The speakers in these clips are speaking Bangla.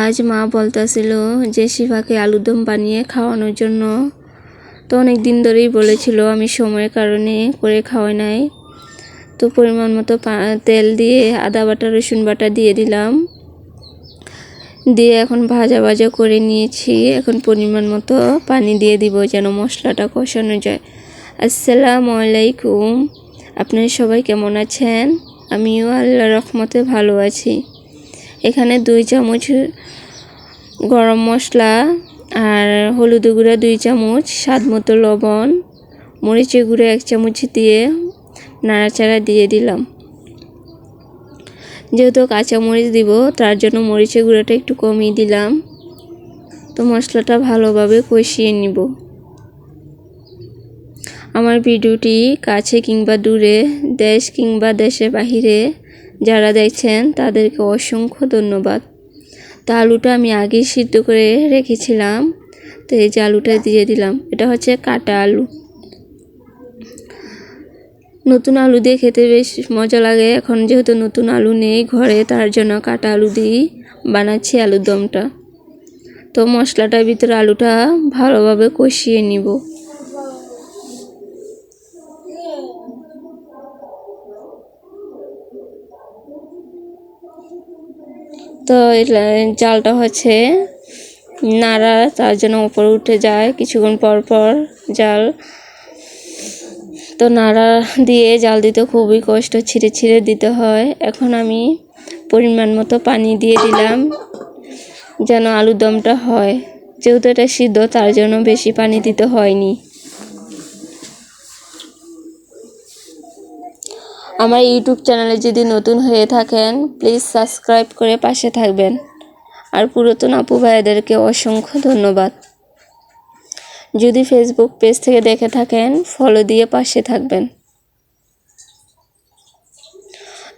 আজ মা বলতেছিল যে আলুর দম বানিয়ে খাওয়ানোর জন্য। তো অনেক দিন ধরেই বলেছিল, আমি সময়ের কারণে করে খাওয়াই নাই। তো পরিমাণ মতো তেল দিয়ে আদা বাটা, রসুন বাটা দিয়ে দিলাম। দিয়ে এখন ভাজা ভাজা করে নিয়েছি। এখন পরিমাণ মতো পানি দিয়ে দিব যেন মশলাটা কষানো যায়। আসসালামু আলাইকুম। আপনারা সবাই কেমন আছেন? আমিও আল্লাহ রহমতে ভালো আছি। এখানে দুই চামচ গরম মশলা আর হলুদ গুঁড়া দুই চামচ, স্বাদ মতো লবণ, মরিচের গুঁড়ো এক চামচ দিয়ে নাড়াচাড়া দিয়ে দিলাম। যেহেতু কাঁচা মরিচ দিব, তার জন্য মরিচের গুঁড়োটা একটু কমিয়ে দিলাম। তো মশলাটা ভালোভাবে কষিয়ে নিব। আমার ভিডিওটি কাছে কিংবা দূরে, দেশ কিংবা দেশের বাহিরে যারা দেখছেন, তাদেরকে অসংখ্য ধন্যবাদ। তা আলুটা আমি আগেই সিদ্ধ করে রেখেছিলাম, তো এই যে আলুটা দিয়ে দিলাম, এটা হচ্ছে কাটা আলু। নতুন আলু দিয়ে খেতে বেশ মজা লাগে। এখন যেহেতু নতুন আলু নেই ঘরে, তার জন্য কাটা আলু দিয়েই বানাচ্ছি আলুর দমটা। তো মশলাটার ভিতরে আলুটা ভালোভাবে কষিয়ে নিব। তো জালটা হচ্ছে নাড়া, তার জন্য উপরে উঠে যায়, কিছুক্ষণ পর পর জাল। তো নাড়া দিয়ে জাল দিতে খুবই কষ্ট, ছিঁড়ে ছিঁড়ে দিতে হয়। এখন আমি পরিমাণ মতো পানি দিয়ে দিলাম যেন আলুর দমটা হয়। যেহেতু এটা সিদ্ধ, তার জন্য বেশি পানি দিতে হয়নি। আমার ইউটিউব চ্যানেলে যদি নতুন হয়ে থাকেন প্লিজ সাবস্ক্রাইব করে পাশে থাকবেন। আর পুরাতন আপু ভাইদেরকে অসংখ্য ধন্যবাদ। যদি ফেসবুক পেজ থেকে দেখে থাকেন ফলো দিয়ে পাশে থাকবেন।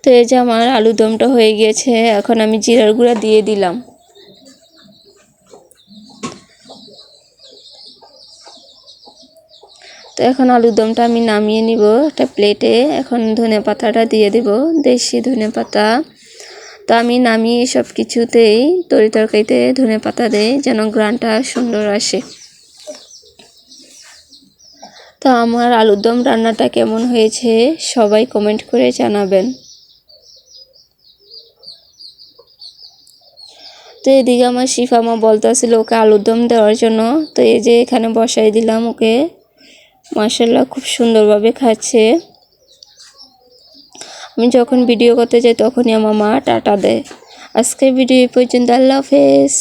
তো এই যে আমার আলু দমটা হয়ে গিয়েছে, এখন আমি জিরার গুঁড়া দিয়ে দিলাম। তো এখন আলুর দমটা আমি নামিয়ে নিব। একটা প্লেটে এখন ধনে পাতাটা দিয়ে দিব, দেশি ধনে পাতা। তো আমি নামিয়ে সব কিছুতেই তরি তরকারিতে ধনে পাতা দেই, যেন গ্রানটা সুন্দর আসে। তো আমার আলুর দম রান্নাটা কেমন হয়েছে সবাই কমেন্ট করে জানাবেন। তো এদিকে আমার শিফামা বলতেছিল ওকে আলুর দম দেওয়ার জন্য। তো এই যে এখানে বসাই দিলাম ওকে। মাসাল্লাহ খুব সুন্দরভাবে খাচ্ছে। আমি যখন ভিডিও করতে যাই তখনই আমার মা টাটা দেয়। আজকের ভিডিও এই পর্যন্ত, আল্লাহ হাফেজ।